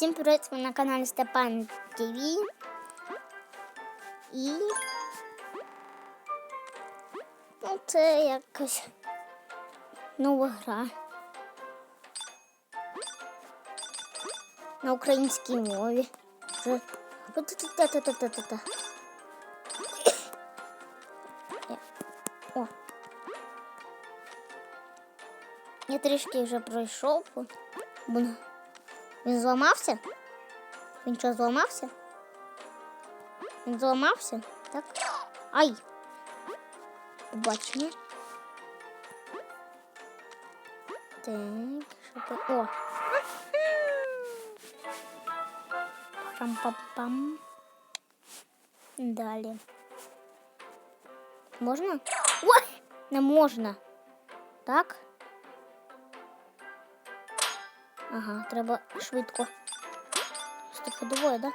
Всім привіт, ви на каналі Степан ТВ. І ну, це якась нова гра. На українській мові. Це- Та-та-та-та-та-та-та. Е, О. Я трішки вже пройшов. бо Він зламався? Він що, зламався? Він зламався? Так? Ай! Побачимо. Так, що ти. О! Пам-пам-пам. Далі. Можна? Ой! Не можна. Так? Ага, треба швидко. Стоп, двоє, да?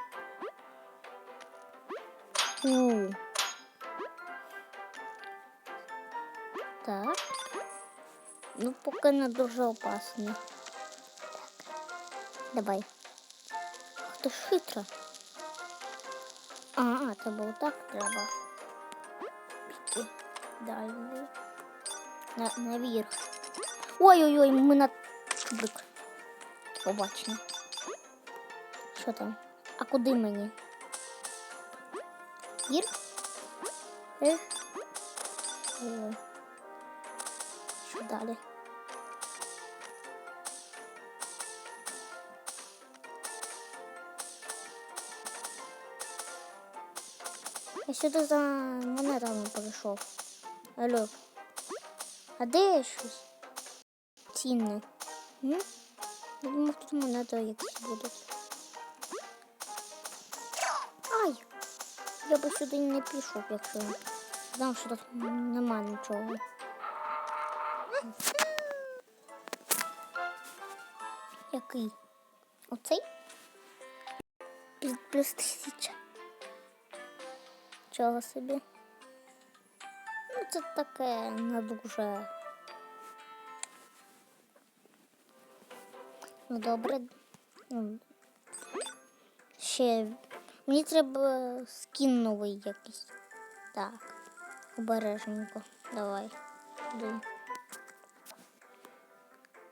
У. Так. Ну, поки не дуже опасно. Так. Давай. Ах ти ж хитро. А, це було так треба. Піти. Далі. На, наверх. Ой-ой-ой, ми на кубик. Побачимо. Що там? А куди мені? Гір? Ех. Ой. Що далі? Я сюди за монетами прийшов. Алло. А де я щось? Цінне. М? Я думав, тут монети якісь будуть. Ай! Я би сюди не пішов, якщо знав, що тут нема нічого. Який? Оцей? Плюс тисяча. Чого собі? Ну, це таке не дуже. Ну, добре. Ну, Ще мені треба скін новий якийсь. Так, обережненько. Давай. Сюди.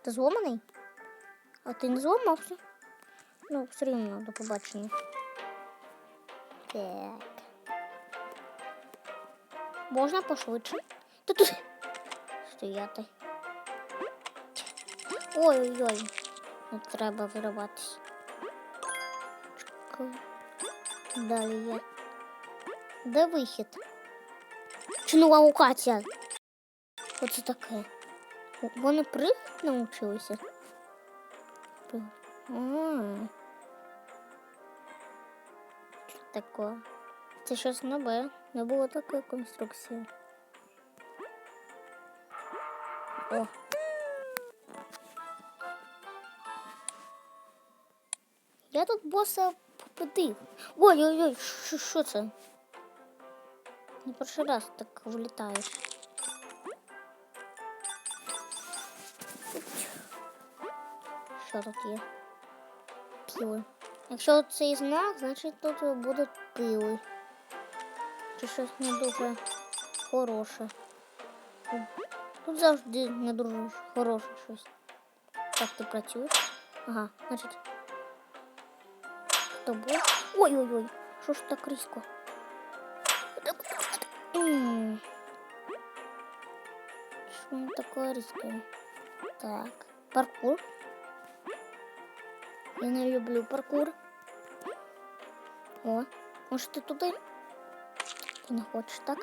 Ти зломаний? А ти не зламався? Ну, все рівно до побачення. Так. Можна пошвидше? Та тут стояти. Ой-ой-ой. Не треба вириватись. Чекай. Далі є. Де вихід? Чи нова локація? Що це таке? Вони навчилися? Пригати. А. Що таке? Це щось нове. Не було такої конструкції. О. боса победив. Ой-ой-ой, що це? Не перший раз так влітаєш. Що тут є? Піли. Якщо цей знак, значить тут будуть пили. Чи щось не дуже хороше. Тут завжди не дуже хороше щось. Так ти працюєш? Ага, значить. Хто був? Ой-ой-ой, що ж так різко? М. Що воно таке різке? Так, паркур. Я не люблю паркур. О, може ти туди? Ти не хочеш, так?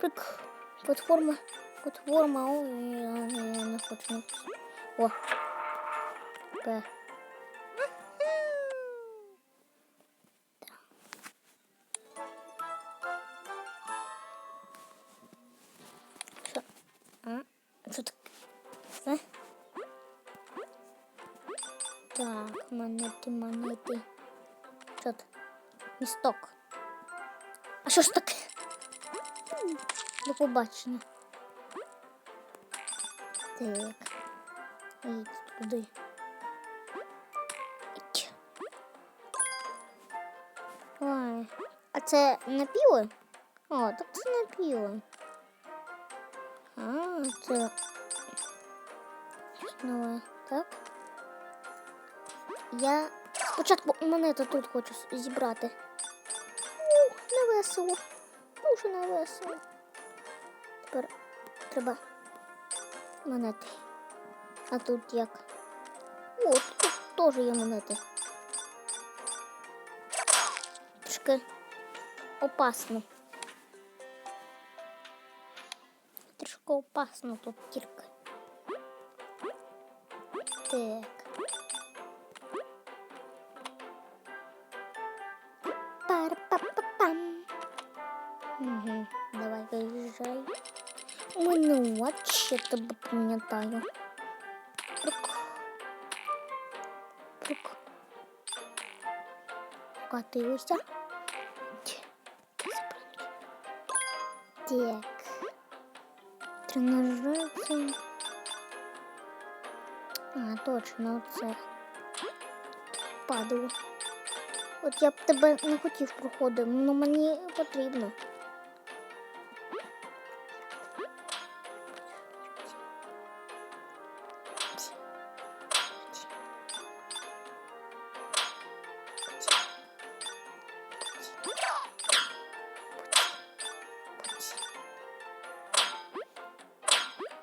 Прик. Платформа. Платформа. Ой, я, я не хочу. Не хочу. О. П. місток. А що ж таке? До побачення. Так. Їдь туди. Ой. А це напіли? О, так це напіли. А, це нове, так? Я спочатку монету тут хочу зібрати. Весело. Дуже не весело. Тепер треба монети. А тут як? О, тут теж є монети. Трішки опасно. Трішки опасно тут тільки. Так. Катилися. Ть. Так. Тренажерці. А, точно, це Падало. От я б тебе не хотів проходити, але мені потрібно.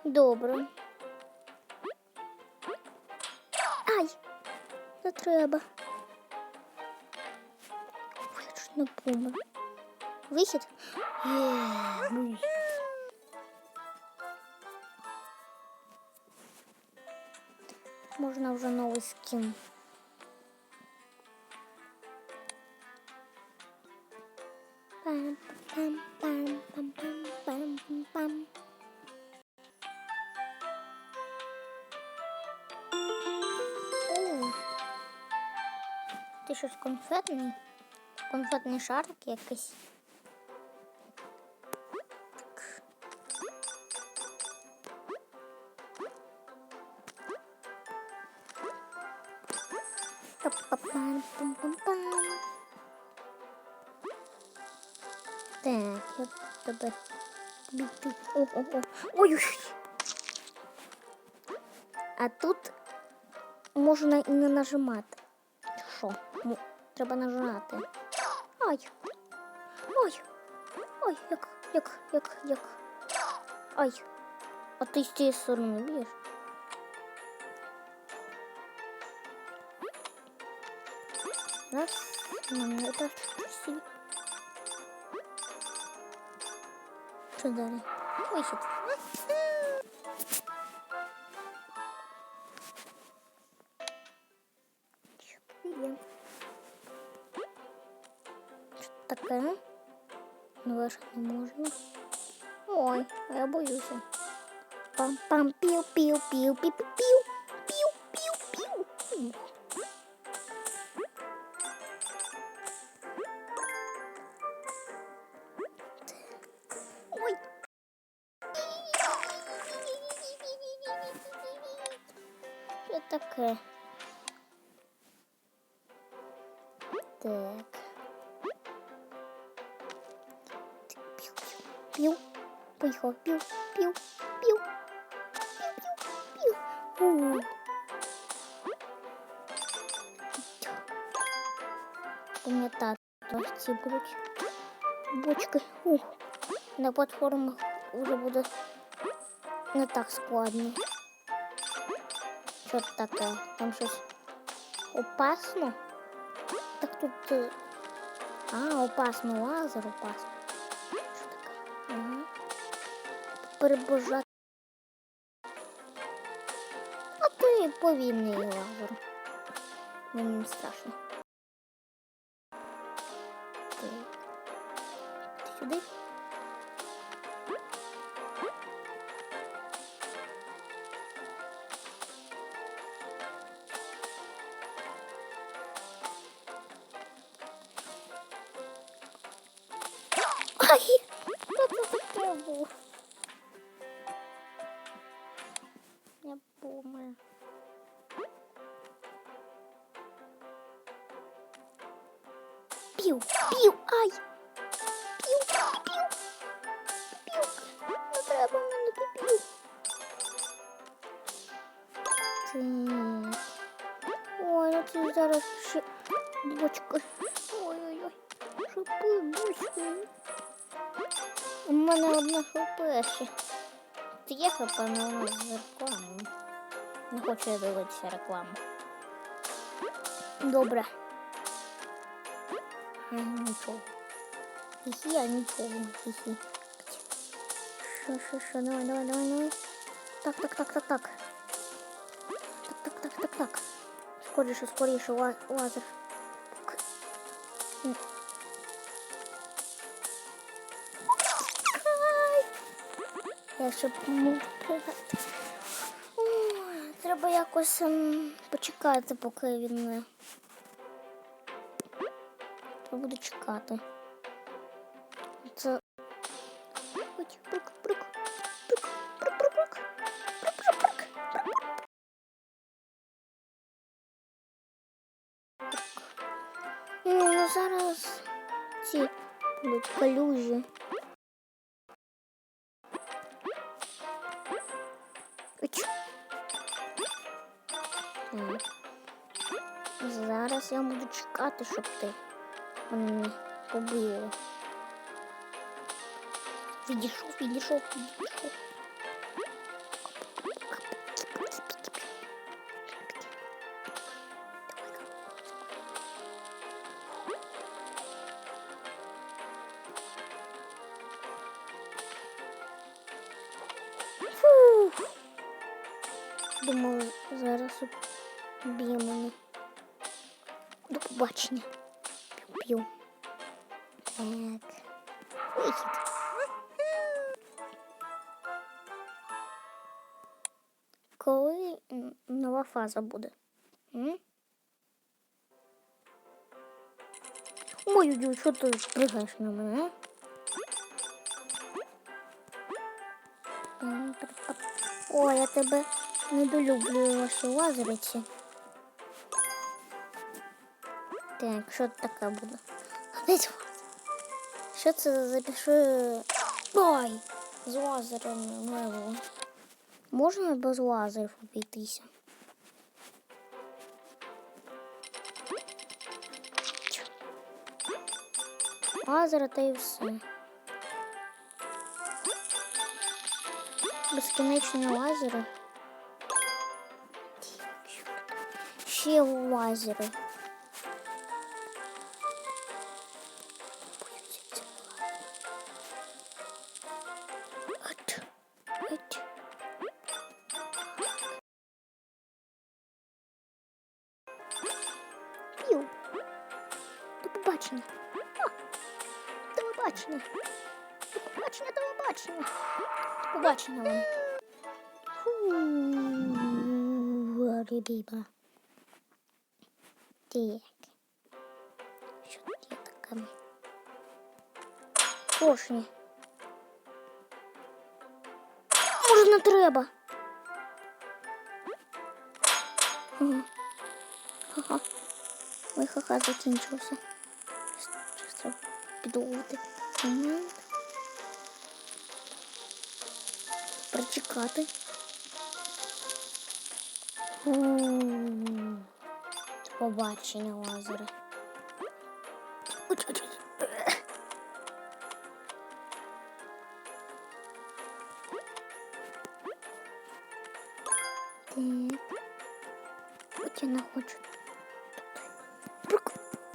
Добре. Ай! Не треба. Ой, я чуть не помер. Вихід? Є, вихід. Можна вже новий скін. Ти щось конфетний? Конфетний шарик якийсь. Так. Па-па-пам-пам-пам-пам. Так, я тебе. бі-бі. О, о, о. Ой-ой. А тут можна і не нажимати. Що? М- Треба нажимати. Ай. Ой. Ой, як, як, як, як. Ай. А ти з цієї сторони б'єш? Раз. Сі. Що далі? Що Ну, ж не можна. Ой, я боюся. Пам-пам, Пам'ятати ці будуть бочки. Ух. На платформах вже буде не так складно. Що таке? Там щось опасно? Так тут. е, А, опасно, лазер опасно. Що таке? Ага. А то і повільний лазер. Мені не страшно. Ти ці зараз ще бочки. Ой-ой-ой. Шипи, бочки. У мене одна хп ще. Це є хп, але вона з рекламою. Не хочу я дивитися рекламу. Добре. А, нічого. Хі-хі, а нічого. Хі-хі. Що, що, що, давай, давай, давай, давай. Так, так, так, так. Так, Скоріше, скоріше, ла- лазер. Я ще можу пригати. Треба якось ем, почекати, поки він не. Я буду чекати. Оч. Так. Зараз я буду чекати, щоб ти мене не побили. Відійшов, відійшов, відійшов. Побачення. П'ю. Так. Вихід. Коли нова фаза буде? М? Ой-ой-ой, що ти пригаєш на мене? Ой, я тебе недолюблюю ваші лазериці. Так, що таке буде? Лазер. Що це за пішли? Ой! З лазером мило. Можна без лазерів обійтися? Лазера та і все. Безкінечні лазери. Ще лазери. Побачення. Побачення вам. Рибіба. Так. Що тут є таке? Кошні. Може, не треба. Ага. Ой, ха-ха, закінчився. Щас треба підловити. Момент. Прочекати. Побачення лазера. От я не хочу.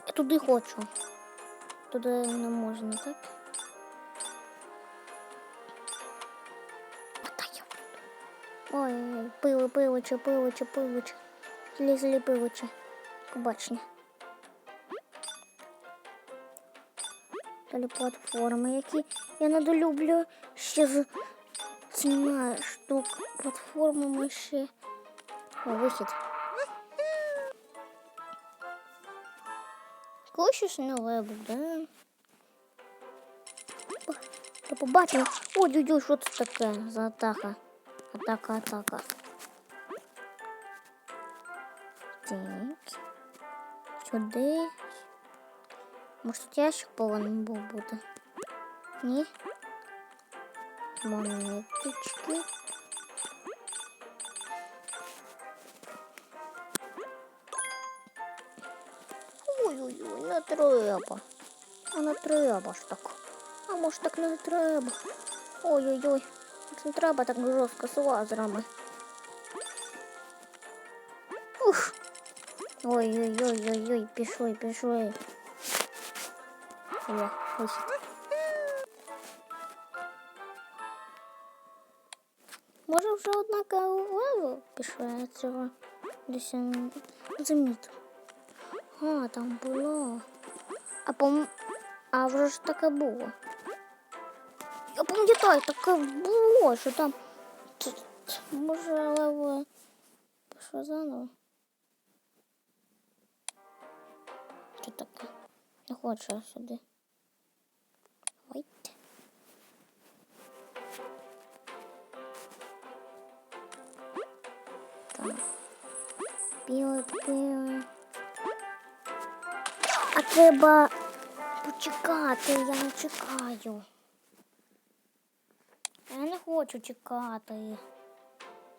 Я туди хочу. Туди не можна, так? Ой, пиво, пивоче, пивоче, пивоче. Злізли пивоче. Побачення. Далі платформи, які я недолюблю ще з ціна штук платформами ще. О, вихід. Коли щось нове буде. Побачення. Ой-ой-ой, що це таке за атака? Атака, атака. Так. Сюди. Може тут ящик повинен був бути? Ні? Монеточки. Ой-ой-ой, не треба. А не треба ж так. А може так не треба. Ой-ой-ой. Це не треба так жорстко з лазерами. Ух. Ой-ой-ой-ой-ой, пішли, пішли. О, вихід. Може вже одна кава пішла я цього десь я не замітив. А, там було. А пом... А вже ж таке було. Пам'ятаю, таке було, що там. Може, пішло заново. Що таке? Не хочу сюди. Так. А треба почекати, я не чекаю. Хочу чекати.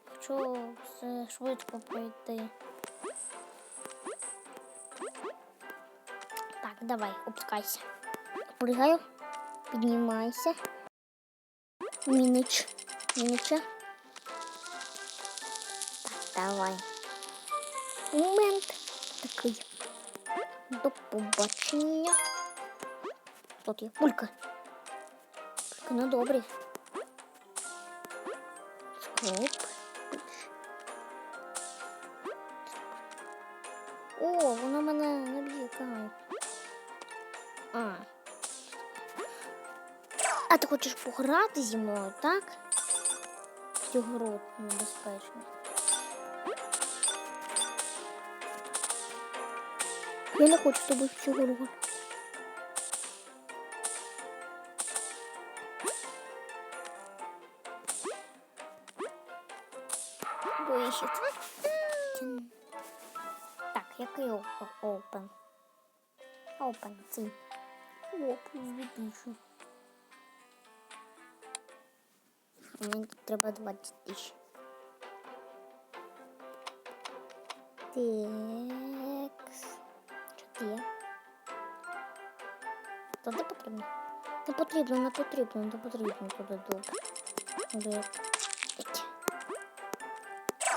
Хочу все швидко пройти. Так, давай, опускайся. Пригаю, піднімайся. Мінич. Мінича. Так, давай. Момент такий. До побачення. Тут є пулька. Пулька на добрі. Скоп. О, вона мене не б'є, кайф. А. А ти хочеш пограти зі мною, так? Цю гру небезпечно. Я не хочу з тобою в цю гру. Вихід. Так, який? Open. Open, цей. Оп, звідси. Мені треба 20 тисяч. Текс. Що ти є? Туди потрібно? Не потрібно, не потрібно, не потрібно туди добре.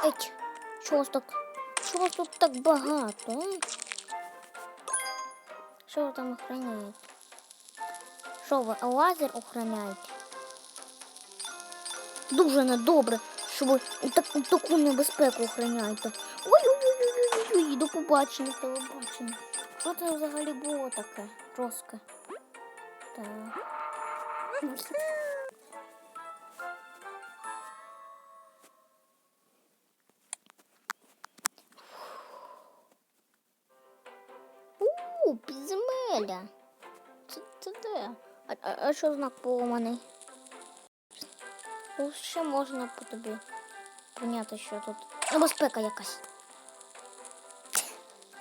Еть. Що вас так? Що вас тут так багато? Що ви там охороняєте? Що ви, лазер охороняєте? Дуже недобре, що ви так, таку небезпеку охороняєте. Ой-ой-ой, до побачення, телебачення. Що це взагалі було таке? Жорстке. Так. А, що знак поламаний? Ну, ще можна по тобі поняти, що тут. Небезпека якась.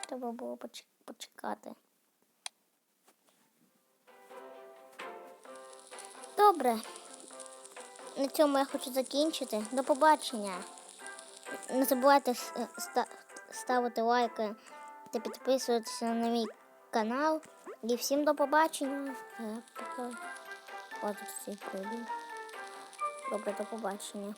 Треба було почекати. Добре. На цьому я хочу закінчити. До побачення. Не забувайте ставити лайки та підписуватися на мій канал. І всім до побачення. Я поки хватить. Добре, до побачення.